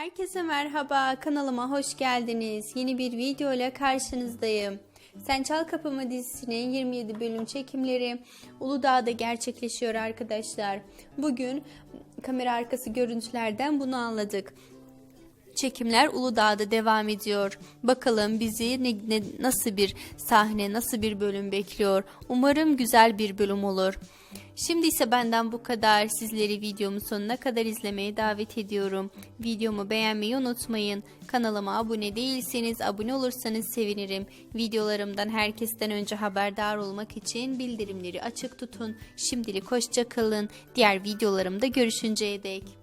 Herkese merhaba, kanalıma hoş geldiniz. Yeni bir video ile karşınızdayım. Sen Çal Kapımı dizisinin 27 bölüm çekimleri Uludağ'da gerçekleşiyor arkadaşlar. Bugün kamera arkası görüntülerden bunu anladık. Çekimler Uludağ'da devam ediyor. Bakalım bizi ne, ne- nasıl bir sahne, nasıl bir bölüm bekliyor. Umarım güzel bir bölüm olur. Şimdi ise benden bu kadar. Sizleri videomun sonuna kadar izlemeye davet ediyorum. Videomu beğenmeyi unutmayın. Kanalıma abone değilseniz abone olursanız sevinirim. Videolarımdan herkesten önce haberdar olmak için bildirimleri açık tutun. Şimdilik hoşça kalın. Diğer videolarımda görüşünceye dek.